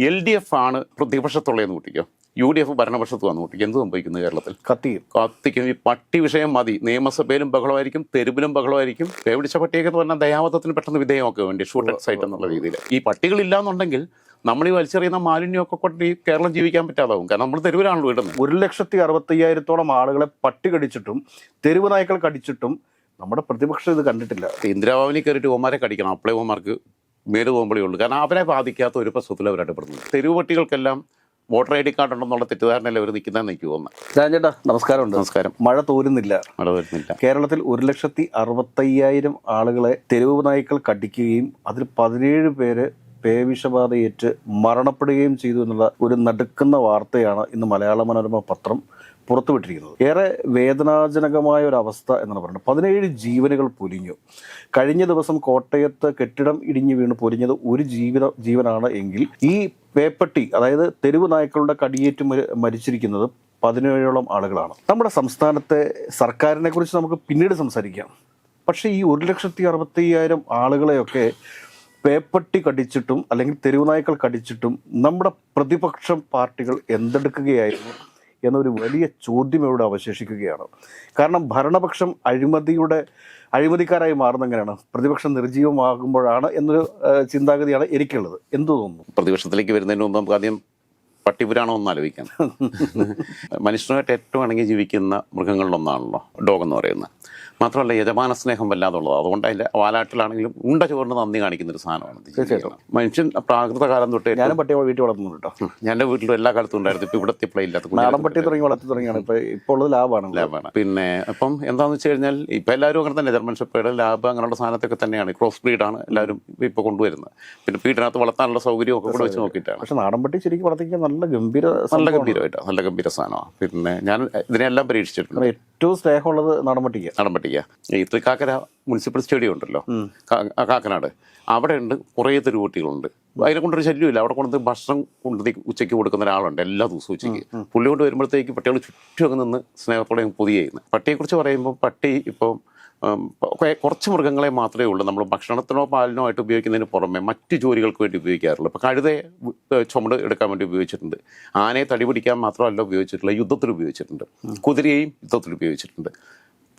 L D F ആണ് പ്രതിപക്ഷത്തുള്ളതെന്ന് കൂട്ടിക്കോ? U D F ഭരണപക്ഷത്ത് വന്നു കൂട്ടിക്കോ? എന്ത് സംഭവിക്കുന്നു കേരളത്തിൽ? കത്തിക്കും കത്തിക്കും. ഈ പട്ടി വിഷയം മതി. നിയമസഭയിലും ബഹളമായിരിക്കും തെരുവിലും ബഹളമായിരിക്കും. പേവിടിച്ച പട്ടിയൊക്കെ എന്ന് പറഞ്ഞാൽ ദയാവധത്തിന് പെട്ടെന്ന് വിധേയമൊക്കെ വേണ്ടി? ഷൂട്ടഡ് സൈറ്റ് എന്നുള്ള രീതിയിൽ. ഈ പട്ടികളില്ലാന്നുണ്ടെങ്കിൽ നമ്മൾ ഈ വലിച്ചെറിയുന്ന മാലിന്യമൊക്കെ കൊണ്ട് ഈ കേരളം ജീവിക്കാൻ പറ്റാതാവും. കാരണം നമ്മൾ തെരുവിലാണല്ലോ ഇടുന്നത്. ഒരു ലക്ഷത്തി അറുപത്തയ്യായിരത്തോളം ആളുകളെ പട്ടി കടിച്ചിട്ടും തെരുവ് നായ്ക്കൾ കടിച്ചിട്ടും നമ്മുടെ പ്രതിപക്ഷം ഇത് കണ്ടിട്ടില്ല. ഇന്ദിരാഭവനിൽ കയറിയിട്ട് ഓമാരെ കടിക്കണം. അപ്ലൈ ഓമാർക്ക് മേൽ പോകുമ്പോഴേ ഉള്ളൂ. കാരണം അവരെ ബാധിക്കാത്ത ഒരു പ്രശ്നത്തിൽ അവർ ഇടപെടുന്നത് തെരുവ് പട്ടികൾക്കെല്ലാം വോട്ടർ ഐ ഡി കാർഡ് ഉണ്ടെന്നുള്ള തെറ്റിദ്ധാരണയിൽ അവർ നിൽക്കുന്ന എനിക്ക് തോന്നുന്നത് നമസ്കാരം ഉണ്ട് നമസ്കാരം. മഴ തോരുന്നില്ല. മഴ തോരുന്നില്ല. കേരളത്തിൽ ഒരു ലക്ഷത്തി അറുപത്തയ്യായിരം ആളുകളെ തെരുവ് നായ്ക്കൾ കടിക്കുകയും അതിൽ പതിനേഴ് പേര് പേവിഷബാധയേറ്റ് മരണപ്പെടുകയും ചെയ്തു എന്നുള്ള ഒരു നടുക്കുന്ന വാർത്തയാണ് ഇന്ന് മലയാള മനോരമ പത്രം. പുറത്തുവിട്ടിരിക്കുന്നത്. ഏറെ വേദനാജനകമായ ഒരു അവസ്ഥ എന്നാണ് പറയുന്നത്. പതിനേഴ് ജീവനുകൾ പൊലിഞ്ഞു. കഴിഞ്ഞ ദിവസം കോട്ടയത്ത് കെട്ടിടം ഇടിഞ്ഞു വീണ് പൊലിഞ്ഞത് ഒരു ജീവിത ജീവനാണ് എങ്കിൽ ഈ പേപ്പട്ടി അതായത് തെരുവ് നായ്ക്കളുടെ കടിയേറ്റ് മരി- മരിച്ചിരിക്കുന്നത് പതിനേഴോളം ആളുകളാണ്. നമ്മുടെ സംസ്ഥാനത്തെ സർക്കാരിനെ കുറിച്ച് നമുക്ക് പിന്നീട് സംസാരിക്കാം. പക്ഷേ ഈ ഒരു ലക്ഷത്തി അറുപത്തി അയ്യായിരം ആളുകളെയൊക്കെ പേപ്പട്ടി കടിച്ചിട്ടും അല്ലെങ്കിൽ തെരുവുനായ്ക്കൾ കടിച്ചിട്ടും നമ്മുടെ പ്രതിപക്ഷം പാർട്ടികൾ എന്തെടുക്കുകയായിരുന്നു? എന്നൊരു വലിയ ചോദ്യം ഇവിടെ അവശേഷിക്കുകയാണ്. കാരണം ഭരണപക്ഷം അഴിമതിയുടെ അഴിമതിക്കാരായി മാറുന്ന എങ്ങനെയാണ്? പ്രതിപക്ഷം നിർജീവമാകുമ്പോഴാണ് എന്നൊരു ചിന്താഗതിയാണ് എനിക്കുള്ളത്. എന്തു തോന്നുന്നു? പ്രതിപക്ഷത്തിലേക്ക് വരുന്നതിന് മുമ്പ് നമുക്ക് ആദ്യം പട്ടിപുരാണം ഒന്ന് ആലോചിക്കാം. മനുഷ്യനുമായിട്ട് ഏറ്റവും ഇണങ്ങി ജീവിക്കുന്ന മൃഗങ്ങളിലൊന്നാണല്ലോ ഡോഗ് എന്ന് പറയുന്നത്. മാത്രമല്ല യജമാന സ്നേഹം വല്ലാതുള്ളത്. അതുകൊണ്ട് അതിന്റെ വാലാട്ടിലാണെങ്കിലും ഉണ്ട ചോറിന് നന്ദി കാണിക്കുന്ന ഒരു സാധനമാണ് തീർച്ചയായിട്ടും. മനുഷ്യൻ പ്രാകൃത കാലം തൊട്ട് ഞാനും പട്ടിയെ വീട്ടിൽ വളർത്തുന്നുണ്ട് കേട്ടോ. ഞാൻ എന്റെ വീട്ടിലും എല്ലാ കാലത്തും ഉണ്ടായിരുന്നു. ഇപ്പൊ ഇവിടത്തെ പ്ലേ ഇല്ലാത്ത നാടൻ പട്ടി തുടങ്ങി വളർത്തി തുടങ്ങിയാണ്. ഇപ്പൊ ഇപ്പോൾ ഉള്ളത് ലാഭമാണ് ലാബാണ്. പിന്നെ അപ്പം എന്താണെന്ന് വെച്ച് കഴിഞ്ഞാൽ ഇപ്പോൾ എല്ലാവരും അങ്ങനെ തന്നെ. ജർമ്മൻ ഷെപ്പേഡ് ലാബ് അങ്ങനെയുള്ള സാധനത്തൊക്കെ തന്നെയാണ്. ക്രോസ് ബ്രീഡാണ് എല്ലാവരും ഇപ്പോൾ കൊണ്ടുവരുന്നത്. പിന്നെ വീട്ടിനകത്ത് വളർത്താനുള്ള സൗകര്യം ഒക്കെ കൂടെ വെച്ച് നോക്കിയിട്ടാണ്. പക്ഷെ നാടൻ പട്ടി ശരിക്കും വളർത്തിക്കാൻ നല്ല ഗംഭീര നല്ല. ഗംഭീരമായിട്ടാണ്. നല്ല ഗംഭീര സാധനമാണ്. പിന്നെ ഞാൻ ഇതിനെല്ലാം പരീക്ഷിച്ചിട്ടുണ്ട്. ഏറ്റവും സ്നേഹമുള്ളത് നാടൻ പട്ടിക്ക്. നടമ്പട്ടിക്ക ഈ തൃക്കാക്കര മുനിസിപ്പൽ സ്റ്റേഡിയം ഉണ്ടല്ലോ. കാക്കനാട്. അവിടെ ഉണ്ട് കുറേ തെരുവുകുട്ടികളുണ്ട് അതിനെ കൊണ്ടൊരു ശല്യമില്ല. അവിടെ കൊണ്ട് ഭക്ഷണം കൊണ്ട് ഉച്ചയ്ക്ക് കൊടുക്കുന്ന ഒരാളുണ്ട് എല്ലാ ദിവസവും ഉച്ചയ്ക്ക്. പുള്ളി കൊണ്ട് വരുമ്പോഴത്തേക്ക് പട്ടികൾ ചുറ്റുമൊക്കെ നിന്ന് സ്നേഹത്തോടെ പൊതിയ ചെയ്യുന്നത് പട്ടിയെക്കുറിച്ച് പറയുമ്പോൾ പട്ടി ഇപ്പോൾ കുറച്ച് മൃഗങ്ങളെ മാത്രമേ ഉള്ളൂ. നമ്മൾ ഭക്ഷണത്തിനോ പാലിനോ ആയിട്ട് ഉപയോഗിക്കുന്നതിന് പുറമെ മറ്റ് ജോലികൾക്ക് വേണ്ടി ഉപയോഗിക്കാറുള്ളൂ. ഇപ്പോൾ കഴുതയെ ചുമട് എടുക്കാൻ വേണ്ടി ഉപയോഗിച്ചിട്ടുണ്ട്. ആനയെ തടി പിടിക്കാൻ മാത്രമല്ല ഉപയോഗിച്ചിട്ടുള്ള യുദ്ധത്തിൽ ഉപയോഗിച്ചിട്ടുണ്ട്. കുതിരയെയും യുദ്ധത്തിൽ ഉപയോഗിച്ചിട്ടുണ്ട്.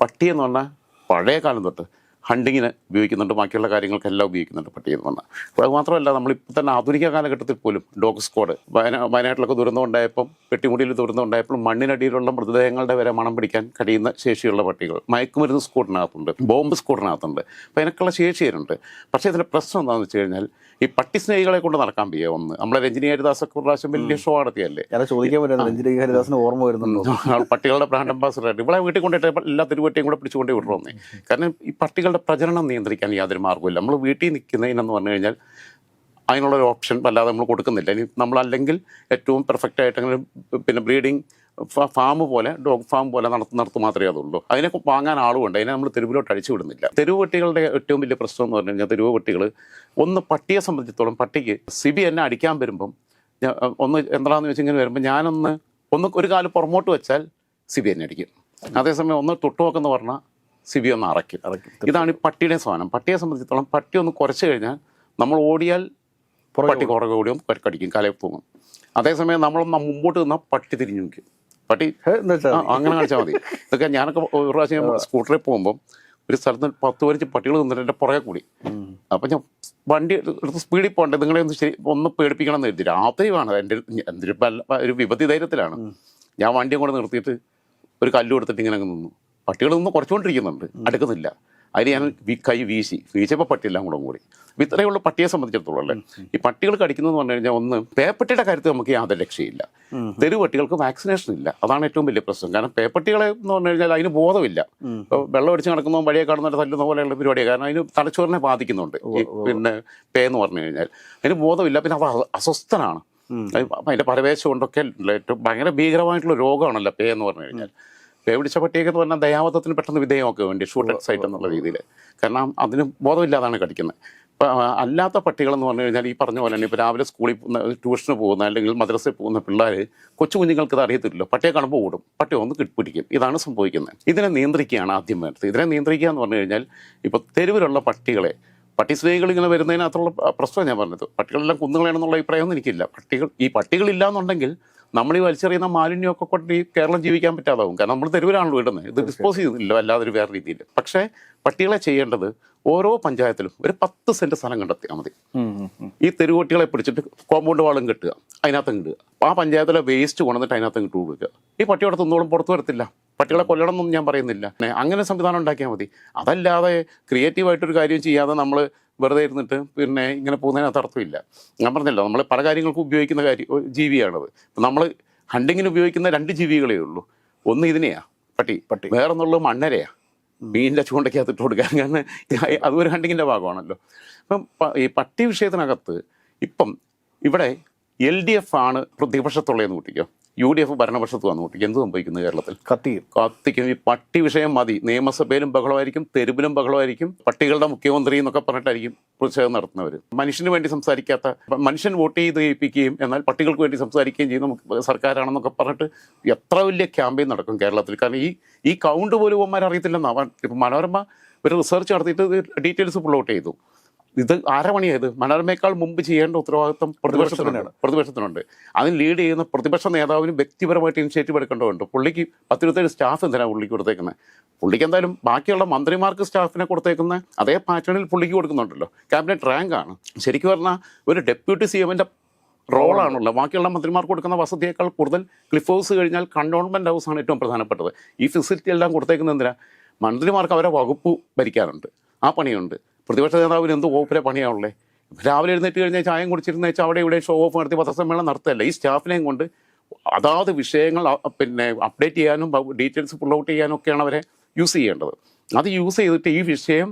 പട്ടി എന്ന് പറഞ്ഞാൽ പഴയ കാലം തൊട്ട് ഹണ്ടിങ്ങിന് ഉപയോഗിക്കുന്നുണ്ട് ബാക്കിയുള്ള കാര്യങ്ങൾക്കെല്ലാം ഉപയോഗിക്കുന്നുണ്ട് പട്ടി നിന്ന്. പറഞ്ഞാൽ അപ്പോൾ അത് മാത്രമല്ല നമ്മളിപ്പോൾ തന്നെ ആധുനിക കാലഘട്ടത്തിൽ പോലും ഡോഗ് സ്ക്വാഡ് വയനാ വയനാട്ടിലൊക്കെ ദുരന്തം ഉണ്ടായപ്പം പെട്ടിമുടിയിൽ ദുരന്തം ഉണ്ടായപ്പോൾ മണ്ണിനടിയിലുള്ള മൃതദേഹങ്ങളുടെ വരെ മണം പിടിക്കാൻ കഴിയുന്ന ശേഷിയുള്ള പട്ടികൾ. മയക്കുമരുന്ന് സ്ക്വാഡിനകത്തുണ്ട് ബോംബ് സ്ക്വാഡിനകത്തുണ്ട്. അപ്പോൾ അതിനൊക്കെയുള്ള ശേഷി വരുന്നുണ്ട് പക്ഷേ ഇതിന്റെ പ്രശ്നം എന്താണെന്ന് വെച്ച് കഴിഞ്ഞാൽ ഈ പട്ടി സ്നേഹികളെ കൊണ്ട് നടക്കാൻ വയ്യ ഒന്ന്. നമ്മളെ രഞ്ജിനി ഹരിദാസ് ഒക്കെ പ്രാവശ്യം വലിയ ഷോ നടത്തിയല്ലേ? ചോദിക്കാൻ പറ്റുന്നത് രഞ്ജിനി ഹരിദാസിന് ഓർമ്മ വരുന്നുണ്ടോ? പട്ടികളുടെ ബ്രാൻഡ് അംബാസിഡർ ഇവിടെ വീട്ടിൽ കൊണ്ടിട്ട് എല്ലാ തിരുവട്ടിയും കൂടെ പിടിച്ചുകൊണ്ടേ വിടണമെന്നേ കാരണം ഈ പട്ടികളുടെ പ്രജനനം നിയന്ത്രിക്കാൻ യാതൊരു മാർഗമില്ല നമ്മൾ വീട്ടിൽ നിൽക്കുന്നതിനെന്ന് പറഞ്ഞു കഴിഞ്ഞാൽ അതിനുള്ള ഒരു ഓപ്ഷൻ വല്ലാതെ നമ്മൾ കൊടുക്കുന്നില്ല. ഇനി നമ്മളല്ലെങ്കിൽ ഏറ്റവും പെർഫെക്റ്റ് ആയിട്ട് അങ്ങനെ പിന്നെ ബ്രീഡിങ് ഫാം പോലെ ഡോഗ് ഫാം പോലെ നടത്തു നടത്തു മാത്രമേ അതുള്ളൂ. അതിനെ വാങ്ങാൻ ആളുമുണ്ട്. അതിനെ നമ്മൾ തെരുവിലോട്ട് അഴിച്ചു വിടുന്നില്ല. തെരുവ് പട്ടികളുടെ ഏറ്റവും വലിയ പ്രശ്നം എന്ന് പറഞ്ഞു കഴിഞ്ഞാൽ തെരുവ് പട്ടികൾ ഒന്ന് പട്ടിയെ സംബന്ധിച്ചിടത്തോളം പട്ടിക്ക് സിബി എന്നെ അടിക്കാൻ വരുമ്പം ഒന്ന് എന്താണെന്ന് വെച്ച് ഇങ്ങനെ വരുമ്പോൾ ഞാനൊന്ന് ഒന്ന് ഒരു കാലം പുറമോട്ട് വെച്ചാൽ സിബി എന്നെ അടിക്കും. അതേസമയം ഒന്ന് തൊട്ടുനോക്കെന്ന് പറഞ്ഞാൽ സിബി ഒന്ന് അറയ്ക്കും. ഇതാണ് ഈ പട്ടിയുടെ സാധനം. പട്ടിയെ സംബന്ധിച്ചിടത്തോളം പട്ടി ഒന്ന് കുറച്ച് കഴിഞ്ഞാൽ നമ്മൾ ഓടിയാൽ പട്ടി കുറകെ ഓടിയും കടിക്കും കലയിൽ പോകും അതേസമയം നമ്മളൊന്ന് മുമ്പോട്ട് നിന്നാൽ പട്ടി തിരിഞ്ഞു നിൽക്കും. പട്ടി അങ്ങനെ കാണിച്ചാൽ മതി. ഇതൊക്കെ ഞാനൊക്കെ ഒരു പ്രാവശ്യം സ്കൂട്ടറിൽ പോകുമ്പോൾ ഒരു സ്ഥലത്ത് പത്ത് പതിനഞ്ച് പട്ടികൾ നിന്നിട്ട് എന്റെ പുറകെ കൂടി. അപ്പം ഞാൻ വണ്ടി എടുത്ത് സ്പീഡിൽ പോകണ്ടേ നിങ്ങളെ ഒന്ന് ശരി ഒന്ന് പേടിപ്പിക്കണം എന്ന് കരുതി. രാത്രിയുമാണ് എന്റെ എന്തൊരു ഒരു വിപത്തി ധൈര്യത്തിലാണ് ഞാൻ വണ്ടിയും കൂടെ നിർത്തിയിട്ട് ഒരു കല്ല് കൊടുത്തിട്ട് ഇങ്ങനെ അങ്ങ് നിന്നു. പട്ടികൾ നിന്ന് കുറച്ചുകൊണ്ടിരിക്കുന്നുണ്ട്. അടുക്കുന്നില്ല. അതിന് ഞാൻ കൈ വീശി. വീശിയപ്പോൾ പട്ടിയെല്ലാം കൂടെ കൂടി ഇത്രയുള്ള പട്ടിയെ സംബന്ധിച്ചിടത്തോളം അല്ലേ? ഈ പട്ടികൾ കടിക്കുന്നതെന്ന് പറഞ്ഞു കഴിഞ്ഞാൽ ഒന്ന് പേപ്പട്ടിയുടെ കാര്യത്തിൽ നമുക്ക് യാതൊരു രക്ഷയില്ല. തെരുവ് പട്ടികൾക്ക് വാക്സിനേഷൻ ഇല്ല. അതാണ് ഏറ്റവും വലിയ പ്രശ്നം. കാരണം പേപ്പട്ടികളെ എന്ന് പറഞ്ഞു കഴിഞ്ഞാൽ അതിന് ബോധമില്ല. ഇപ്പോൾ വെള്ളം അടിച്ച് നടക്കുന്നതും വഴിയെ കാണുന്നവരെ തല്ലുന്ന പോലെയുള്ള പരിപാടിയാണ് കാരണം അതിന് തലച്ചോറിനെ ബാധിക്കുന്നുണ്ട്. പിന്നെ പേ എന്ന് പറഞ്ഞു കഴിഞ്ഞാൽ. അതിന് ബോധമില്ല. പിന്നെ അത് അസ്വസ്ഥനാണ്. അതിന്റെ പരവേശം കൊണ്ടൊക്കെ ഏറ്റവും ഭയങ്കര ഭീകരമായിട്ടുള്ള രോഗമാണല്ലോ പേ എന്ന് പറഞ്ഞു കഴിഞ്ഞാൽ. പേ പിടിച്ച പട്ടിയൊക്കെ എന്ന് പറഞ്ഞാൽ ദയാവധത്തിന് പെട്ടെന്ന് വിധേയമൊക്കെ വേണ്ടി ഷൂട്ടഡ് സൈറ്റ് എന്നുള്ള രീതിയിൽ കാരണം അതിന് ബോധമില്ലാതാണ് കടിക്കുന്നത് ഇപ്പം അല്ലാത്ത പട്ടികളെന്ന് പറഞ്ഞു കഴിഞ്ഞാൽ ഈ പറഞ്ഞ പോലെ തന്നെ ഇപ്പോൾ രാവിലെ സ്കൂളിൽ പോകുന്ന ട്യൂഷന് പോകുന്ന അല്ലെങ്കിൽ മദ്രസയിൽ പോകുന്ന പിള്ളേർ കൊച്ചു കുഞ്ഞുങ്ങൾക്ക് ഇത് അറിയത്തില്ലല്ലോ. പട്ടിയെ കാണുമ്പോൾ ഓടും. പട്ടി ഒന്ന് കിട്ടിപ്പിടിക്കും ഇതാണ് സംഭവിക്കുന്നത്. ഇതിനെ നിയന്ത്രിക്കുകയാണ് ആദ്യം വേണ്ടത്. ഇതിനെ നിയന്ത്രിക്കുക എന്ന് പറഞ്ഞു കഴിഞ്ഞാൽ ഇപ്പോൾ തെരുവിലുള്ള പട്ടികളെ പട്ടി സ്നേഹികൾ ഇങ്ങനെ വരുന്നതിനകത്തുള്ള പ്രശ്നം ഞാൻ പറഞ്ഞത്. പട്ടികളെല്ലാം കുന്നുകളയാണെന്നുള്ള അഭിപ്രായമൊന്നും എനിക്കില്ല. പട്ടികൾ ഈ പട്ടികളില്ല എന്നുണ്ടെങ്കിൽ നമ്മൾ ഈ വലിച്ചെറിയുന്ന മാലിന്യമൊക്കെ കൊണ്ട് ഈ കേരളം ജീവിക്കാൻ പറ്റാതാവും. കാരണം നമ്മൾ തെരുവിലാണല്ലോ ഇടുന്നത് ഇത് ഡിസ്പോസ് ചെയ്യുന്നില്ല അല്ലാതെ ഒരു വേറെ രീതിയിൽ. പക്ഷേ പട്ടികളെ ചെയ്യേണ്ടത് ഓരോ പഞ്ചായത്തിലും ഒരു പത്ത് സെന്റ് സ്ഥലം കണ്ടെത്തിയാൽ മതി. ഈ തെരുവോട്ടികളെ പിടിച്ചിട്ട് കോമ്പൗണ്ട് വാളും കെട്ടുക അതിനകത്തും ഇടുക. ആ പഞ്ചായത്തിലെ വേസ്റ്റ് കൊണ്ടുവന്നിട്ട് അതിനകത്തും ഇട്ട് കൊടുക്കുക. ഈ പട്ടിയോടെ തിന്നോളും പുറത്തു വരത്തില്ല. പട്ടികളെ കൊല്ലണം എന്നൊന്നും ഞാൻ പറയുന്നില്ല. അങ്ങനെ സംവിധാനം ഉണ്ടാക്കിയാൽ മതി. അതല്ലാതെ ക്രിയേറ്റീവായിട്ടൊരു കാര്യം ചെയ്യാതെ നമ്മൾ വെറുതെ ഇരുന്നിട്ട് പിന്നെ ഇങ്ങനെ പോകുന്നതിനകത്ത് അർത്ഥമില്ല. ഞാൻ പറഞ്ഞല്ലോ നമ്മൾ പല കാര്യങ്ങൾക്കും ഉപയോഗിക്കുന്ന കാര്യം ജീവിയാണത്. നമ്മൾ ഹണ്ടിങ്ങിന് ഉപയോഗിക്കുന്ന രണ്ട് ജീവികളേ ഉള്ളൂ. ഒന്ന് ഇതിനെയാ പട്ടി. പട്ടി. വേറൊന്നുള്ളത് മണ്ണരയാ. മീനിന്റെ ചൂണ്ടയ്ക്കകത്ത് ഇട്ട് കൊടുക്കാൻ കാരണം അതൊരു ഹണ്ടിങ്ങിന്റെ ഭാഗമാണല്ലോ. അപ്പം ഈ പട്ടി വിഷയത്തിനകത്ത് ഇപ്പം ഇവിടെ എൽ ഡി എഫ് ആണ് പ്രതിപക്ഷത്തുള്ളതെന്ന് കൂട്ടിക്കോ. യു ഡി എഫ് ഭരണപക്ഷത്ത് വന്നു കൂട്ടി എന്ത് സംഭവിക്കുന്നു കേരളത്തിൽ? കത്തിയും കത്തിക്കും. ഈ പട്ടി വിഷയം മതി. നിയമസഭയിലും ബഹളമായിരിക്കും തെരുവിലും ബഹളമായിരിക്കും. പട്ടികളുടെ മുഖ്യമന്ത്രി എന്നൊക്കെ പറഞ്ഞിട്ടായിരിക്കും പ്രതിഷേധം നടത്തുന്നവർ മനുഷ്യന് വേണ്ടി സംസാരിക്കാത്ത മനുഷ്യൻ വോട്ട് ചെയ്ത് ജയിപ്പിക്കുകയും എന്നാൽ പട്ടികൾക്ക് വേണ്ടി സംസാരിക്കുകയും ചെയ്യുന്ന സർക്കാരാണെന്നൊക്കെ പറഞ്ഞിട്ട് എത്ര വലിയ ക്യാമ്പയിൻ നടക്കും കേരളത്തിൽ. കാരണം ഈ ഈ കൗണ്ട് പോലും ഇവന്മാർ അവൻ ഇപ്പം മനോരമ ഒരു റിസർച്ച് നടത്തിയിട്ട് ഡീറ്റെയിൽസ് പുള്ളൗട്ട് ഔട്ട് ചെയ്തു. ഇത് ആരമണിയായത് മനോരമയേക്കാൾ മുമ്പ് ചെയ്യേണ്ട ഉത്തരവാദിത്വം പ്രതിപക്ഷത്തിനാണ് പ്രതിപക്ഷത്തിനുണ്ട്. അതിന് ലീഡ് ചെയ്യുന്ന പ്രതിപക്ഷ നേതാവിന് വ്യക്തിപരമായിട്ട് ഇനിഷ്യേറ്റീവ് എടുക്കേണ്ടതുണ്ട്. പുള്ളിക്ക് പത്തിരുപത്തേഴ് സ്റ്റാഫ് എന്തിനാണ് പുള്ളിക്ക് കൊടുത്തേക്കുന്നത് പുള്ളിക്ക് എന്തായാലും ബാക്കിയുള്ള മന്ത്രിമാർക്ക് സ്റ്റാഫിനെ കൊടുത്തേക്കുന്ന അതേ പാറ്റേണിൽ പുള്ളിക്ക് കൊടുക്കുന്നുണ്ടല്ലോ. ക്യാബിനറ്റ് ആണ്. ശരിക്കും പറഞ്ഞാൽ ഒരു ഡെപ്യൂട്ടി സി എമ്മിന്റെ റോളാണുള്ളത് ബാക്കിയുള്ള മന്ത്രിമാർക്ക് കൊടുക്കുന്ന വസതിയേക്കാൾ കൂടുതൽ ക്ലിഫ് ഹൗസ് കഴിഞ്ഞാൽ ഹൗസ് ഹൗസാണ് ഏറ്റവും പ്രധാനപ്പെട്ടത്. ഈ ഫെസിലിറ്റി എല്ലാം കൊടുത്തേക്കുന്നത് എന്തിനാ? മന്ത്രിമാർക്ക് അവരെ വകുപ്പ് ഭരിക്കാറുണ്ട് ആ പണിയുണ്ട്. പ്രതിപക്ഷ നേതാവിന് എന്ത് വകുപ്പിലെ പണിയാണുള്ളത് രാവിലെ എഴുന്നേറ്റ് കഴിഞ്ഞാൽ ചായം കുടിച്ചിരുന്ന വെച്ചാൽ അവിടെ ഇവിടെ ഷോ ഓഫ് നടത്തി പത്രസമ്മേളനം നടത്തല്ല? ഈ സ്റ്റാഫിനെയും കൊണ്ട് അതാത് വിഷയങ്ങൾ പിന്നെ അപ്ഡേറ്റ് ചെയ്യാനും ഡീറ്റെയിൽസ് പുൾ ഔട്ട് ചെയ്യാനും ഒക്കെയാണ് അവരെ യൂസ് ചെയ്യേണ്ടത്. അത് യൂസ് ചെയ്തിട്ട് ഈ വിഷയം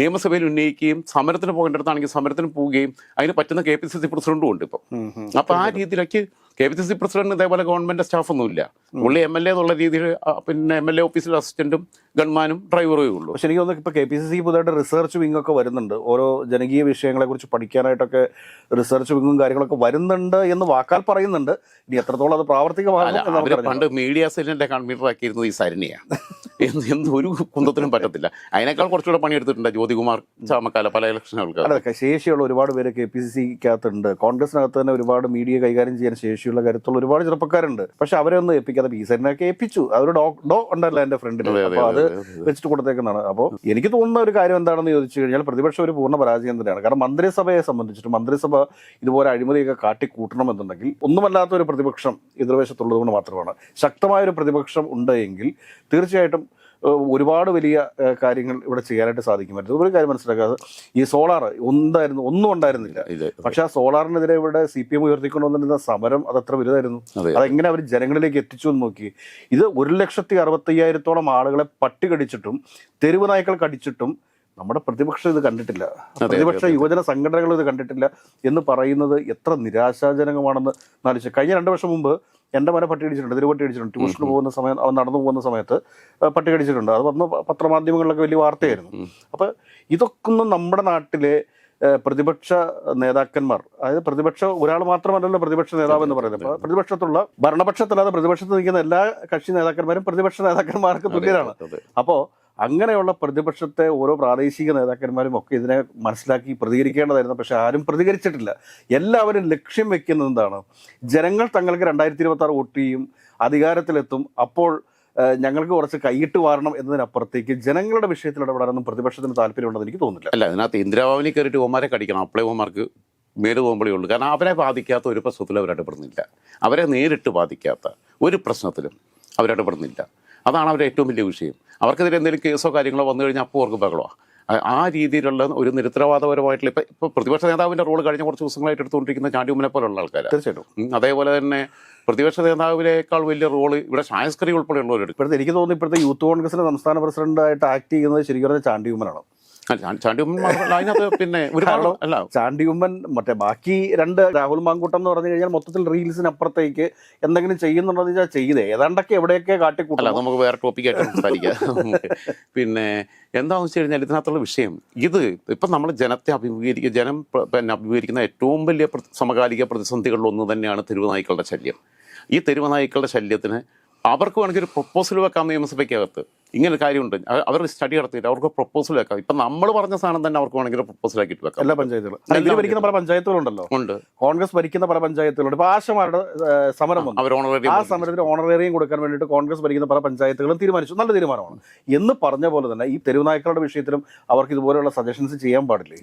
നിയമസഭയിൽ ഉന്നയിക്കുകയും സമരത്തിന് പോകേണ്ടടുത്താണെങ്കിൽ സമരത്തിന് പോവുകയും അതിന് പറ്റുന്ന കെ പി സി സി പ്രസിഡന്റും ഉണ്ട് ഇപ്പം. അപ്പൊ ആ രീതിയിലേക്ക് K P C C president ഇതേപോലെ ഗവൺമെന്റ് സ്റ്റാഫൊന്നുമില്ല. പുള്ളി എം എൽ എ എന്നുള്ള രീതിയിൽ പിന്നെ എം എൽ എ ഓഫീസിലെ അസിസ്റ്റന്റും ഗൺമാനും ഡ്രൈവറേ ഉള്ളൂ. പക്ഷെ എനിക്ക് തോന്നുന്നു ഇപ്പൊ കെ പി സി സി പുതുതായിട്ട് റിസർച്ച് വിങ് ഒക്കെ വരുന്നുണ്ട്. ഓരോ ജനകീയ വിഷയങ്ങളെ കുറിച്ച് പഠിക്കാനായിട്ടൊക്കെ റിസർച്ച് വിങ്ങും കാര്യങ്ങളൊക്കെ വരുന്നുണ്ട് എന്ന് വാക്കാൽ പറയുന്നുണ്ട്. ഇനി എത്രത്തോളം അത് അവർ പണ്ട് മീഡിയ സെല്ലിന്റെ കൺവീനർ ആക്കിയിരുന്നത് ഈ സരണിയാണ് എന്ത് ഒരു കുന്തത്തിനും പറ്റത്തില്ല. അതിനേക്കാൾ കുറച്ചുകൂടെ പണിയെടുത്തിട്ടുണ്ട് ജ്യോതികുമാർ ചാമക്കാല പല ഇലക്ഷനുകൾക്ക്. അതൊക്കെ ശേഷിയുള്ള ഒരുപാട് പേര് കെ പി സി സിക്കകത്തുണ്ട്. കോൺഗ്രസിനകത്ത് തന്നെ ഒരുപാട് മീഡിയ കൈകാര്യം ചെയ്യാൻ ശേഷിയുള്ള കാര്യത്തുള്ള ഒരുപാട് ചെറുപ്പക്കാരുണ്ട്. പക്ഷെ അവരെ ഒന്നും ഏൽപ്പിക്കാതെ പി സെറ്റിനൊക്കെ ഏൽപ്പിച്ചു. അവർ ഡോ ഡോ ഉണ്ടല്ലോ എന്റെ ഫ്രണ്ടിൽ അതെ, അത്. വെച്ചിട്ട് കൊടുത്തേക്കുന്നതാണ്. അപ്പോൾ എനിക്ക് തോന്നുന്ന ഒരു കാര്യം എന്താണെന്ന് ചോദിച്ചു കഴിഞ്ഞാൽ പ്രതിപക്ഷം ഒരു പൂർണ പരാജയം തന്നെയാണ്. കാരണം മന്ത്രിസഭയെ സംബന്ധിച്ചിട്ട് മന്ത്രിസഭ ഇതുപോലെ അഴിമതിയൊക്കെ കാട്ടിക്കൂട്ടണമെന്നുണ്ടെങ്കിൽ ഒന്നുമല്ലാത്ത ഒരു പ്രതിപക്ഷം എതിർവശത്തുള്ളതുകൊണ്ട് മാത്രമാണ്. ശക്തമായ ഒരു പ്രതിപക്ഷം ഉണ്ട് എങ്കിൽ തീർച്ചയായിട്ടും ഒരുപാട് വലിയ കാര്യങ്ങൾ ഇവിടെ ചെയ്യാനായിട്ട് സാധിക്കും. പറ്റും ഒരു കാര്യം മനസ്സിലാക്കാതെ ഈ സോളാർ ഒന്നായിരുന്നു ഒന്നും ഉണ്ടായിരുന്നില്ല. പക്ഷെ ആ സോളാറിനെതിരെ ഇവിടെ സി പി എം ഉയർത്തിക്കൊണ്ട് വന്നിരുന്ന സമരം അത്ര വലുതായിരുന്നു. അതെ. അതെങ്ങനെ അവർ ജനങ്ങളിലേക്ക് എത്തിച്ചു എന്ന് നോക്കി. ഇത് ഒരു ലക്ഷത്തി അറുപത്തയ്യായിരത്തോളം ആളുകളെ പട്ടി കടിച്ചിട്ടും തെരുവ് നായ്ക്കൾ കടിച്ചിട്ടും നമ്മുടെ പ്രതിപക്ഷം ഇത് കണ്ടിട്ടില്ല. പ്രതിപക്ഷ. യുവജന സംഘടനകൾ ഇത് കണ്ടിട്ടില്ല എന്ന് പറയുന്നത് എത്ര നിരാശാജനകമാണെന്ന് നാലിച്ച് കഴിഞ്ഞ രണ്ട് വർഷം മുമ്പ് എന്റെ മനെ പട്ടി അടിച്ചിട്ടുണ്ട് തെരുവട്ടി അടിച്ചിട്ടുണ്ട് ട്യൂഷന് പോകുന്ന സമയം അവൻ നടന്നു പോകുന്ന സമയത്ത് പട്ടി അടിച്ചിട്ടുണ്ട് അത് വന്ന് പത്രമാധ്യമങ്ങളിലൊക്കെ വലിയ വാർത്തയായിരുന്നു. അപ്പോൾ അപ്പൊ ഇതൊക്കെ ഒന്നും നമ്മുടെ നാട്ടിലെ പ്രതിപക്ഷ നേതാക്കന്മാർ അതായത് പ്രതിപക്ഷ ഒരാൾ മാത്രമല്ലല്ലോ പ്രതിപക്ഷ നേതാവ് എന്ന് പറയുന്നത്. അപ്പോൾ പ്രതിപക്ഷത്തുള്ള ഭരണപക്ഷത്തല്ലാതെ പ്രതിപക്ഷത്ത് നിൽക്കുന്ന എല്ലാ കക്ഷി നേതാക്കന്മാരും പ്രതിപക്ഷ നേതാക്കന്മാർക്ക് തുല്യരാണ്. അപ്പോൾ അങ്ങനെയുള്ള പ്രതിപക്ഷത്തെ ഓരോ പ്രാദേശിക നേതാക്കന്മാരും ഒക്കെ ഇതിനെ മനസ്സിലാക്കി പ്രതികരിക്കേണ്ടതായിരുന്നു. പക്ഷെ ആരും പ്രതികരിച്ചിട്ടില്ല. എല്ലാവരും ലക്ഷ്യം വെക്കുന്നത് എന്താണ്? ജനങ്ങൾ തങ്ങൾക്ക് രണ്ടായിരത്തി ഇരുപത്തി ആറ് വോട്ട് ചെയ്യും അധികാരത്തിലെത്തും. അപ്പോൾ ഞങ്ങൾക്ക് കുറച്ച് കൈയിട്ട് വാരണം എന്നതിനപ്പുറത്തേക്ക് ജനങ്ങളുടെ വിഷയത്തിൽ ഇടപെടാനൊന്നും പ്രതിപക്ഷത്തിന് താല്പര്യമുണ്ടെന്ന് എനിക്ക് തോന്നുന്നില്ല. അല്ല അതിനകത്ത് ഇന്ദിരാഭവനിൽ കയറിയിട്ട് ഓമാരെ കടിക്കണം. അപ്പളേ ഓമാർക്ക് മേൽ പോകുമ്പോഴേ ഉള്ളൂ. കാരണം അവരെ ബാധിക്കാത്ത ഒരു പ്രശ്നത്തിലും അവരിടപെടുന്നില്ല. അവരെ നേരിട്ട് ബാധിക്കാത്ത ഒരു പ്രശ്നത്തിലും അവരിടപെടുന്നില്ല. അതാണ് അവരുടെ ഏറ്റവും വലിയ വിഷയം. അവർക്കെതിരെ എന്തെങ്കിലും കേസോ കാര്യങ്ങളോ വന്നു കഴിഞ്ഞാൽ അപ്പോൾ അവർക്ക് ബഹളമാണ് ആ- ആ രീതിയിലുള്ള ഒരു നിരുത്തരവാദപരമായിട്ടുള്ള ഇപ്പം ഇപ്പോൾ പ്രതിപക്ഷ നേതാവിന്റെ റോൾ കഴിഞ്ഞ കുറച്ച് ദിവസങ്ങളായിട്ട് എടുത്തുകൊണ്ടിരിക്കുന്ന ചാണ്ടിയുമ്മനെ പോലുള്ള ആൾക്കാർ തീർച്ചയായിട്ടും. അതേപോലെ തന്നെ പ്രതിപക്ഷ നേതാവിനേക്കാൾ വലിയ റോൾ ഇവിടെ ഷായസ്കറി ഉൾപ്പെടെയുള്ളവരെടുക്കും ഇപ്പോഴത്തെ എനിക്ക് തോന്നുന്നു ഇപ്പോഴത്തെ യൂത്ത് കോൺഗ്രസിന്റെ സംസ്ഥാന പ്രസിഡന്റായിട്ട് ആക്ട് ചെയ്യുന്നത് ശരിക്കും പറഞ്ഞാൽ ചാണ്ടിയുമ്മനാണ് ചാണ്ടിയുമ്മൻ അതിനകത്ത് പിന്നെ ഒരുപാട് അല്ല. ചാണ്ടിയുമ്മൻ മറ്റേ ബാക്കി രണ്ട് രാഹുൽ മാങ്കൂട്ടം എന്ന് പറഞ്ഞു കഴിഞ്ഞാൽ മൊത്തത്തിൽ റീൽസിനപ്പുറത്തേക്ക് എന്തെങ്കിലും ചെയ്യുന്നുണ്ടോ എന്ന് വെച്ചാൽ ചെയ്തേ. ഏതാണ്ടൊക്കെ എവിടെയൊക്കെ അല്ല നമുക്ക് വേറെ ടോപ്പിക്കായിട്ട് സംസാരിക്കാം. പിന്നെ എന്താണെന്ന് വെച്ച് കഴിഞ്ഞാൽ ഇതിനകത്തുള്ള വിഷയം ഇത് ഇപ്പം നമ്മൾ ജനത്തെ അഭിമുഖീകരിക്കുക ജനം പിന്നെ അഭിമുഖീകരിക്കുന്ന ഏറ്റവും വലിയ സമകാലിക പ്രതിസന്ധികളിൽ ഒന്ന് തന്നെയാണ് തെരുവുനായ്ക്കളുടെ ശല്യം. ഈ തെരുവുനായ്ക്കളുടെ ശല്യത്തിന് അവർക്ക് വേണമെങ്കിൽ ഒരു പ്രൊപ്പോസൽ വെക്കാം നിയമസഭയ്ക്കകത്ത്. ഇങ്ങനെ കാര്യമുണ്ട്. അവർ സ്റ്റഡി നടത്തിയിട്ട് അവർക്ക് പ്രപ്പോസൽ വെക്കാം. ഇപ്പൊ നമ്മൾ പറഞ്ഞ സാധനം തന്നെ അവർക്ക് വേണമെങ്കിൽ പ്രപ്പോസൽ ആക്കിയിട്ട് വെക്കാം. എല്ലാ പഞ്ചായത്തുകളും. ഇതിൽ ഭരിക്കുന്ന പല പഞ്ചായത്തുകളുണ്ടല്ലോ. ഉണ്ട്. കോൺഗ്രസ് ഭരിക്കുന്ന പല പഞ്ചായത്തുകളുണ്ട്. ഇപ്പൊ ആശമാരുടെ സമരം അവർ ഓണറേറിയം ആ സമരത്തിന് ഓണറേറിയം കൊടുക്കാൻ വേണ്ടിയിട്ട് കോൺഗ്രസ് ഭരിക്കുന്ന പല പഞ്ചായത്തുകളും തീരുമാനിച്ചു. നല്ല തീരുമാനമാണ്. എന്ന് പറഞ്ഞ പോലെ തന്നെ ഈ തെരുവുനായ്ക്കളുടെ വിഷയത്തിലും അവർക്ക് ഇതുപോലെയുള്ള സജഷൻസ് ചെയ്യാൻ പാടില്ലേ?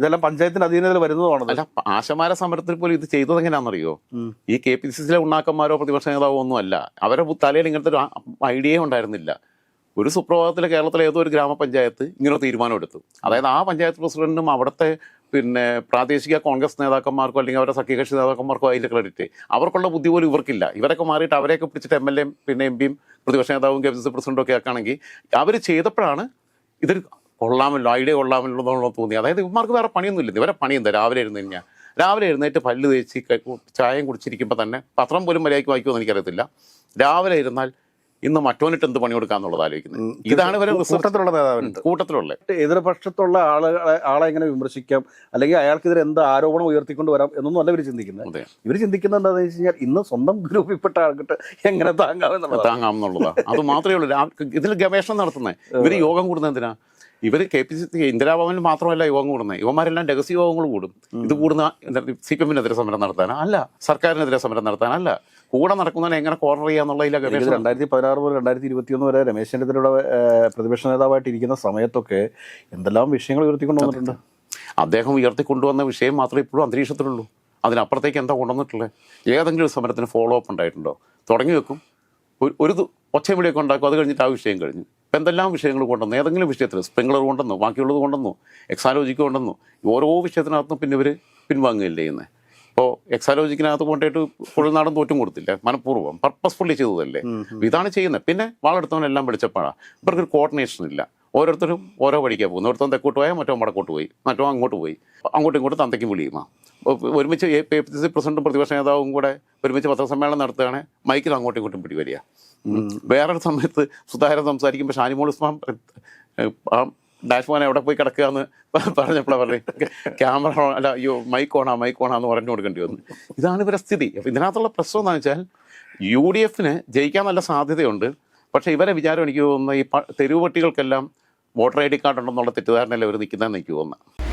ഇതെല്ലാം പഞ്ചായത്തിന്റെ അധീനതയിൽ വരുന്നതാണ് അല്ല ആശമാര സമരത്തിൽ പോലും ഇത് ചെയ്തത് എങ്ങനെയാണെന്നറിയോ? ഈ കെ പി സി സിയിലെ ഉണ്ണാക്കന്മാരോ പ്രതിപക്ഷ നേതാവോ ഒന്നും അല്ല അവരുടെ തലയിൽ ഇങ്ങനത്തെ ഒരു ഐഡിയ ഉണ്ടായിരുന്നില്ല. ഒരു സുപ്രഭാതത്തിലെ കേരളത്തിലെ ഏതോ ഒരു ഗ്രാമപഞ്ചായത്ത് ഇങ്ങനെ തീരുമാനമെടുത്തു. അതായത് ആ പഞ്ചായത്ത് പ്രസിഡന്റിനും അവിടുത്തെ പിന്നെ പ്രാദേശിക കോൺഗ്രസ് നേതാക്കന്മാർക്കോ അല്ലെങ്കിൽ അവരുടെ സഖ്യകക്ഷി നേതാക്കന്മാർക്കോ അതിന്റെ ക്രെഡിറ്റ്. അവർക്കുള്ള ബുദ്ധി പോലും ഇവർക്കില്ല. ഇവരൊക്കെ മാറിയിട്ട് അവരെയൊക്കെ പിടിച്ചിട്ട് എം എൽ എയും പിന്നെ എം പിയും പ്രതിപക്ഷ നേതാവും കെ പി സി പ്രസിഡന്റും ഒക്കെ ആക്കുകയാണെങ്കിൽ അവർ ചെയ്തപ്പോഴാണ് ഇതൊരു കൊള്ളാമല്ലോ ഐഡിയ കൊള്ളാമല്ലോ എന്നുള്ള തോന്നി അതായത് ഇവന്മാർക്ക് വേറെ പണിയൊന്നുമില്ല. ഇവരെ പണിയെന്താ? രാവിലെ എഴുന്നേറ്റ് കഴിഞ്ഞാൽ രാവിലെ എഴുന്നേറ്റ് പല്ല് തേച്ച് ചായയും കുടിച്ചിരിക്കുമ്പോൾ തന്നെ പത്രം പോലും മര്യാദയ്ക്ക് വായിക്കുമെന്ന് എനിക്കറിയത്തില്ല. രാവിലെ ഇരുന്നാൽ ഇന്ന് മറ്റോനിട്ട് എന്ത് പണി കൊടുക്കാന്നുള്ളത് ആലോചിക്കുന്നത്. ഇതാണ് ഇവരെ കൂട്ടത്തിലുള്ള നേതാവിനുണ്ട് കൂട്ടത്തിലുള്ള. എതിർപക്ഷത്തുള്ള ആളുകളെ ആളെ എങ്ങനെ വിമർശിക്കാം? അല്ലെങ്കിൽ അയാൾക്കെതിരെ എന്ത് ആരോപണം ഉയർത്തിക്കൊണ്ട് വരാം എന്നൊന്നും അല്ല ഇവർ ചിന്തിക്കുന്നത്. ഇവർ ചിന്തിക്കുന്നത് എന്താണെന്ന് വെച്ച് കഴിഞ്ഞാൽ ഇന്ന് സ്വന്തം ഗ്രൂപ്പിൽപ്പെട്ട ആൾക്കിട്ട് എങ്ങനെ താങ്ങാമെന്നുള്ളത് താങ്ങാമെന്നുള്ളതാണ് അത് മാത്രമേ ഉള്ളൂ. ഇതിൽ ഗവേഷണം നടത്തുന്നത് ഇവർ യോഗം കൂടുന്നത് എന്തിനാ? ഇവർ കെ പി സി ഇന്ദിരാഭവനിൽ മാത്രമല്ല യോഗം കൂടുന്നത്. ഇവന്മാരെല്ലാം രഹസ്യ യോഗങ്ങൾ കൂടും. ഇത് കൂടുന്ന സി പി എമ്മിനെതിരെ സമരം നടത്താനാ? അല്ല. സർക്കാരിനെതിരെ സമരം നടത്താനല്ല. കൂടെ നടക്കുന്നതിനെ എങ്ങനെ കോർണർ ചെയ്യാന്നുള്ളതിലെ ഗവേഷണം. രണ്ടായിരത്തി പതിനാറ് മുതൽ രണ്ടായിരത്തി ഇരുപത്തിയൊന്ന് വരെ രമേശ് ചെന്നിത്തലയുടെ പ്രതിപക്ഷ നേതാവായിട്ട് ഇരിക്കുന്ന സമയത്തൊക്കെ എന്തെല്ലാം വിഷയങ്ങൾ ഉയർത്തിക്കൊണ്ട് വന്നിട്ടുണ്ട്. അദ്ദേഹം ഉയർത്തിക്കൊണ്ടുവന്ന വിഷയം മാത്രമേ ഇപ്പോഴും അന്തരീക്ഷത്തിലുള്ളൂ. അതിനപ്പുറത്തേക്ക് എന്താ കൊണ്ടുവന്നിട്ടുള്ളത് ഏതെങ്കിലും ഒരു സമരത്തിന് ഫോളോ അപ്പ് ഉണ്ടായിട്ടുണ്ടോ? തുടങ്ങി വെക്കും. ഒരു- ഒരു ഒച്ച ഒച്ചയും വിളിയൊക്കെ ഉണ്ടാക്കും. അത് കഴിഞ്ഞിട്ട് ആ വിഷയം കഴിഞ്ഞു. ഇപ്പം എന്തെല്ലാം വിഷയങ്ങൾ കൊണ്ടുവന്നു? ഏതെങ്കിലും വിഷയത്തിൽ സ്പ്രിംഗ്ലർ കൊണ്ടുവന്നു ബാക്കിയുള്ളത് കൊണ്ടുവന്നു എക്സാലോജിക്ക് കൊണ്ടുവന്നു. ഓരോ വിഷയത്തിനകത്തും പിന്നെ ഇവർ പിൻവാങ്ങുകയല്ലേ ചെയ്യുന്നത് ഇപ്പോൾ എക്സാലോജിക്കിനകത്ത് കൊണ്ടിട്ട് കുഴൽനാടൻ തോറ്റും കൊടുത്തില്ല. മനഃപൂർവം പർപ്പസ്ഫുള്ളി ചെയ്തതല്ലേ? ഇതാണ് ചെയ്യുന്നത്. പിന്നെ വാളെടുത്തവനെല്ലാം വെളിച്ചപ്പാടാണ് ഇവർക്കൊരു കോർഡിനേഷൻ ഇല്ല. ഓരോരുത്തരും ഓരോ വഴിക്കാണ് പോകുന്നത്. ഒരുത്തൻ തെക്കോട്ട് പോയാൽ മറ്റോ വടക്കോട്ട് പോയി മറ്റോ അങ്ങോട്ട് പോയി അങ്ങോട്ടും ഇങ്ങോട്ടും തന്തയ്ക്കും വിളിയുമാ. ഒരുമിച്ച് എ പി സി പ്രസിഡന്റും പ്രതിപക്ഷ നേതാവും കൂടെ ഒരുമിച്ച് പത്രസമ്മേളനം നടത്തുകയാണ് മൈക്കിൽ അങ്ങോട്ടും ഇങ്ങോട്ടും പിടി വരിക വേറൊരു സമയത്ത് സുധാകരൻ സംസാരിക്കുമ്പോൾ ഷാനിമോൾ ആ ഡാഷ് മോൻ എവിടെ പോയി കിടക്കുക എന്ന് പറഞ്ഞപ്പോഴാണ് പറഞ്ഞു ക്യാമറ അല്ല അയ്യോ മൈക്ക് ഓണാ മൈക്ക് ഓണാന്ന് പറഞ്ഞു കൊടുക്കേണ്ടി വന്നു. ഇതാണ് ഇവരുടെ സ്ഥിതി. അപ്പം ഇതിനകത്തുള്ള പ്രശ്നം എന്താണെന്ന് വെച്ചാൽ യു ഡി എഫിന് ജയിക്കാൻ നല്ല സാധ്യതയുണ്ട്. പക്ഷേ ഇവരെ വിചാരം എനിക്ക് തോന്നുന്നത് ഈ തെരുവ് പട്ടികൾക്കെല്ലാം വോട്ടർ ഐ ഡി കാർഡ് ഉണ്ടെന്നുള്ള തെറ്റിദ്ധാരണയിൽ അവർ നിൽക്കുന്നതെന്ന് എനിക്ക് തോന്നുന്നത്